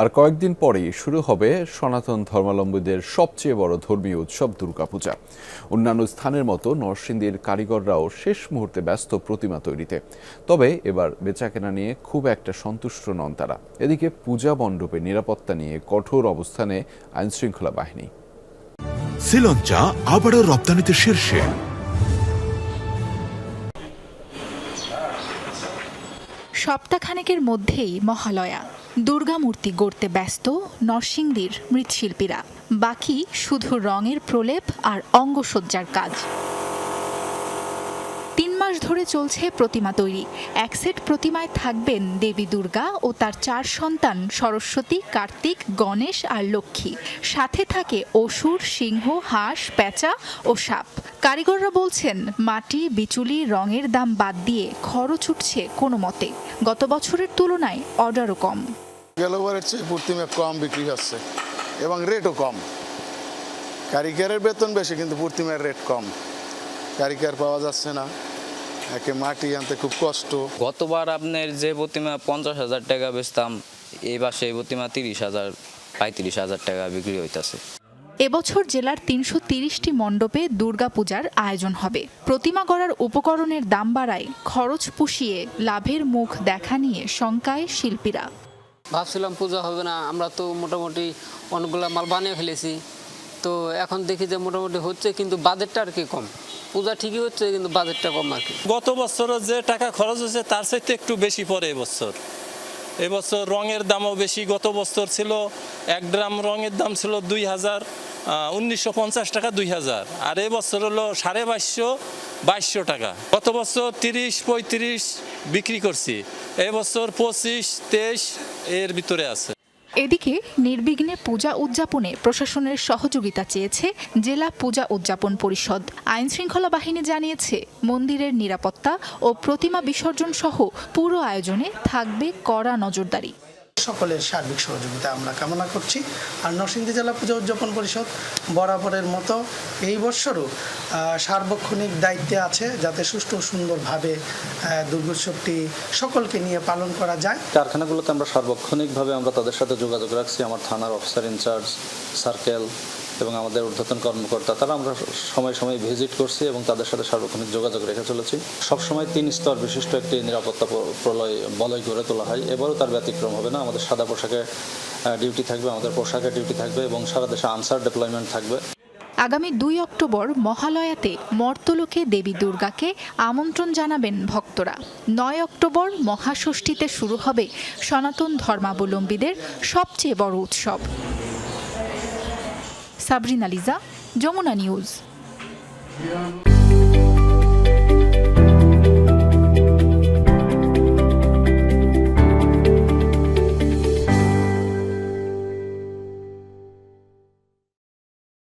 আর কয়েকদিন পরেই শুরু হবে সনাতন ধর্মাবলম্বীদের সবচেয়ে বড় ধর্মীয় উৎসব দুর্গাপূজা। অন্যান্য স্থানের মতো নরসিংদীর কারিগররাও শেষ মুহূর্তে ব্যস্ত প্রতিমা তৈরিতে। তবে এবার বেচাকেনা নিয়ে খুব একটা সন্তুষ্ট নন তারা। এদিকে পূজা মণ্ডপে নিরাপত্তা নিয়ে কঠোর অবস্থানে আইনশৃঙ্খলা বাহিনী। শ্রীলঞ্চা আবারও রপ্তানিতে শীর্ষে। সপ্তাহখানেকের মধ্যেই মহালয়া। দুর্গামূর্তি গড়তে ব্যস্ত নরসিংদীর মৃৎশিল্পীরা। বাকি শুধু রঙের প্রলেপ আর অঙ্গসজ্জার কাজ। মাস ধরে চলছে প্রতিমা তৈরি। এক সেট প্রতিমায় থাকবেন দেবী দুর্গা ও তার চার সন্তান সরস্বতী, কার্তিক, গণেশ আর লক্ষ্মী। সাথে থাকে অসুর, সিংহ, হাঁস পেঁচা ও সাপ। কারিগররা বলছেন, মাটি, বিচুলি, রঙের দাম বাদ দিয়ে খরচ উঠছে কোনো মতে। গত বছরের তুলনায় অর্ডারও কম। প্রতিমা কম বিক্রি হচ্ছে এবং রেটও কম। কারিগরের বেতন বেশি, কিন্তু প্রতিমার রেট কম। কারিগর পাওয়া যাচ্ছে না। একে মাটি আনতে খুব কষ্ট। গতবার আপনার যে প্রতিমা পঞ্চাশ হাজার টাকা বেচতাম এবার সেই প্রতিমা তিরিশ হাজার পঁয়ত্রিশ হাজার টাকা বিক্রি হইতাছে। এবছর জেলার তিনশো তিরিশটি মণ্ডপে দুর্গাপূজার আয়োজন হবে। প্রতিমা গড়ার উপকরণের দাম বাড়ায় খরচ পুষিয়ে লাভের মুখ দেখা নিয়ে শঙ্কায় শিল্পীরা। ভাবছিলাম পূজা হবে না আমরা তো মোটামুটি অনেকগুলো মাল বানিয়ে ফেলেছি। তো এখন দেখি যে মোটামুটি হচ্ছে কিন্তু বাজেটটা আর কি কম। পূজা ঠিকই হচ্ছে, কিন্তু বাজেটটা কম আর কি। গত বছরও যে টাকা খরচ হয়েছে, তার চাইতে একটু বেশি পড়ে এবছর। এবছর রঙের দামও বেশি, গত বছর ছিল এক ড্রাম রঙের দাম ছিল দুই হাজার উনিশশো পঞ্চাশ টাকা দুই হাজার, আর এবছর হলো সাড়ে বাইশশো বাইশশো টাকা। গত বছর তিরিশ, পঁয়ত্রিশ বিক্রি করছি, এবছর পঁচিশ, তেইশ, এর ভিতরে আছে। এদিকে নির্বিঘ্নে পূজা উদযাপনে প্রশাসনের সহযোগিতা চেয়েছে জেলা পূজা উদযাপন পরিষদ। আইন শৃঙ্খলা বাহিনী জানিয়েছে, মন্দিরের নিরাপত্তা ও প্রতিমা বিসর্জন সহ পুরো আয়োজনে থাকবে কড়া নজরদারি। সকলের সার্বিক সহযোগিতা আমরা কামনা করছি। আর নরসিংদী জেলা পুজো উদযাপন পরিষদ বরাবরের মতো এই বছরও সার্বক্ষণিক দায়িত্বে আছে যাতে সুষ্ঠু সুন্দরভাবে দুর্গোৎসবটি সকলকে নিয়ে পালন করা যায়। কারখানাগুলোতে আমরা সার্বক্ষণিকভাবে আমরা তাদের সাথে যোগাযোগ রাখছি। আমার থানার অফিসার ইনচার্জ সার্কেল এবং আমাদের ঊর্ধ্বতন কর্মকর্তা, তারা আমরা সময় সময় ভিজিট করছি এবং তাদের সাথে সার্বক্ষণিক যোগাযোগ রেখে চলেছি। সবসময় তিন স্তর বিশিষ্ট একটি নিরাপত্তা প্রলয়, বলয় গড়ে তোলা হয়। এবারও তার ব্যতিক্রম হবে না। আমাদের সাদা পোশাকে ডিউটি থাকবে, আমাদের পোশাকে ডিউটি থাকবে এবং সারা দেশে আনসার ডেপ্লয়মেন্ট থাকবে। আগামী দুই অক্টোবর মহালয়াতে মর্তলোকে দেবী দুর্গাকে আমন্ত্রণ জানাবেন ভক্তরা। নয় অক্টোবর মহাষষ্ঠীতে শুরু হবে সনাতন ধর্মাবলম্বীদের সবচেয়ে বড় উৎসব। সাবরিনা লিজা যমুনা নিউজ।